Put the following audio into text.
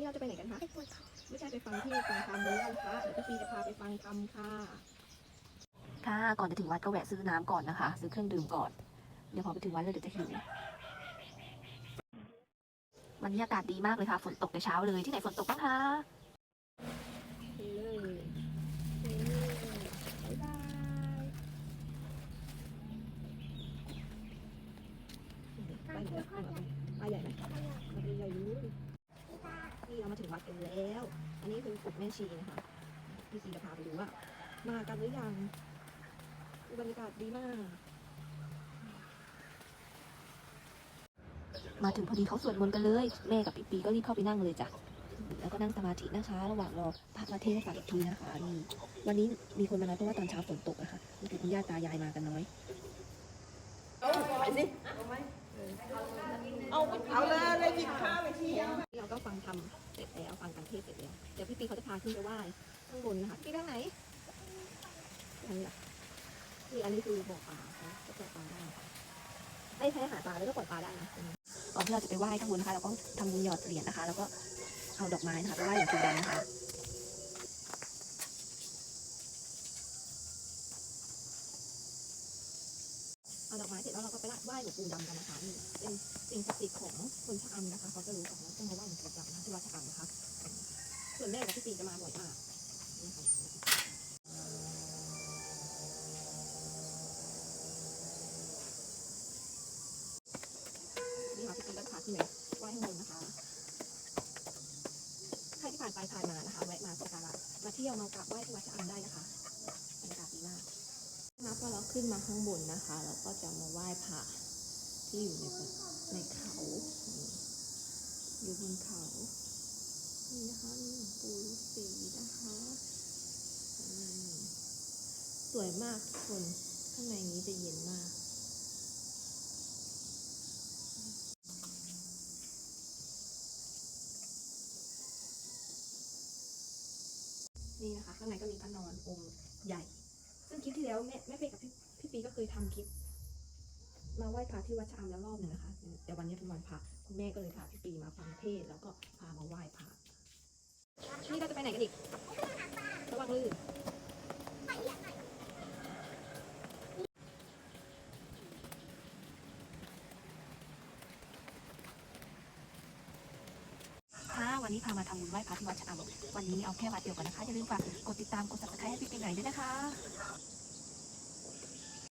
นี้เราจะไปไหนกันคะ ไปปวดเขาไม่ใช่ไปฟังที่ฟังธรรมหรือวันพระเดี๋ยวพี่ปีจะพาไปฟังธรรมค่ะ ค่ะ ก่อนจะถึงวัดก็แวะซื้อน้ำก่อนนะคะ ซื้อเครื่องดื่มก่อน เดี๋ยวพอไปถึงวัดแล้วเดี๋ยวจะหิว วันนี้อากาศดีมากเลยค่ะ ฝนตกแต่เช้าเลย ที่ไหนฝนตกบ้างคะไปเลยไปเลยบ๊ายบายไปไหนนะไปใหญ่ไหมไปใหญ่รู้นี่เรามาถึงวัด กันแล้ว อันนี้คือกุดแม่ชีนะคะพี่ซีจะพาไปดูว่า มากันหรือยังบรรยากาศดีมาก มาถึงพอดีเขาสวดมนต์กันเลย แม่กับปีปีก็รีบเข้าไปนั่งเลยจ้ะแล้วก็นั่งสมาธินะคะ ระหว่างรอพระมาเทศน์ให้ฟังอีกทีนะคะนี่วันนี้มีคนมาน้อยเพราะว่าตอนเช้าฝนตกอะค่ะนี่คือคุณย่าตายายมากันน้อยไปสิเอาเอาเลยเลยหยิบข้าวไปทีาขึ้นไปไหว้ข้างบนนะคะพี่ด้านไหนอันนี้ล่ะนี่อันนี้คือบ่อปลาก็ปล่อยปลาได้ให้ใช้หาปลาแล้วก็ปล่อยปลาได้นะก่อนที่เราจะไปไหว้ข้างบนนะคะเราก็ทำบุญหยอดเหรียญนะคะ แล้วก็เอาดอกไม้นะคะไปไหว้หลวงปู่ดำนะคะเอาดอกไม้เสร็จแล้วเราก็ไปไหว้หลวงปู่ดำกันนะคะนี่เป็นสิ่งศักดิ์สิทธิ์ของคนชะอำนะคะเขาจะรู้กันแล้วต้องมาไหว้หลวงปู่ดำนะคะที่วัดชะอำนะคะ ส่วนแม่กับพี่ปีจะมาบ่อยมากนี่ค่ะนี่ค่ะพี่ปีก็พาขึ้นไปไหว้ข้างบนนะคะ ใครที่ผ่านไปผ่านมานะคะแวะมาสักการะมาเที่ยวมากราบไหว้ที่วัดชะอำได้นะคะบรรยากาศดีมากนะพอเราขึ้นมาข้างบนนะคะ เราก็จะมาไหว้พระที่อยู่ในในเขาอยู่บนเขา นี่นะคะนี่งปู่ฤาษีนะคะสวยมากทุกคนข้างในนี้จะเย็นมาก นี่นะคะ ข้างในก็มีพระนอนองค์ใหญ่ ซึ่งคลิปที่แล้วแม่แม่เป้กับพี่พี่ปีก็เคยทำคลิป มาไหว้พระที่วัดชะอำแล้วรอบหนึ่งนะคะ แต่วันนี้เป็นวันพระคุณแม่ก็เลยพาพี่ปีมาฟังเทศแล้วก็พามาไหว้พระนี่เราจะไปไหนกัน อีก ระวังลื่นค่ะวันนี้พามาทำบุญไหว้พระที่วัดชะอำวันนี้เอาแค่วัดเดียวกันนะคะ อย่าลืมฝากกดติดตาม กด subscribe ให้พี่ปีใหม่ด้วยนะคะ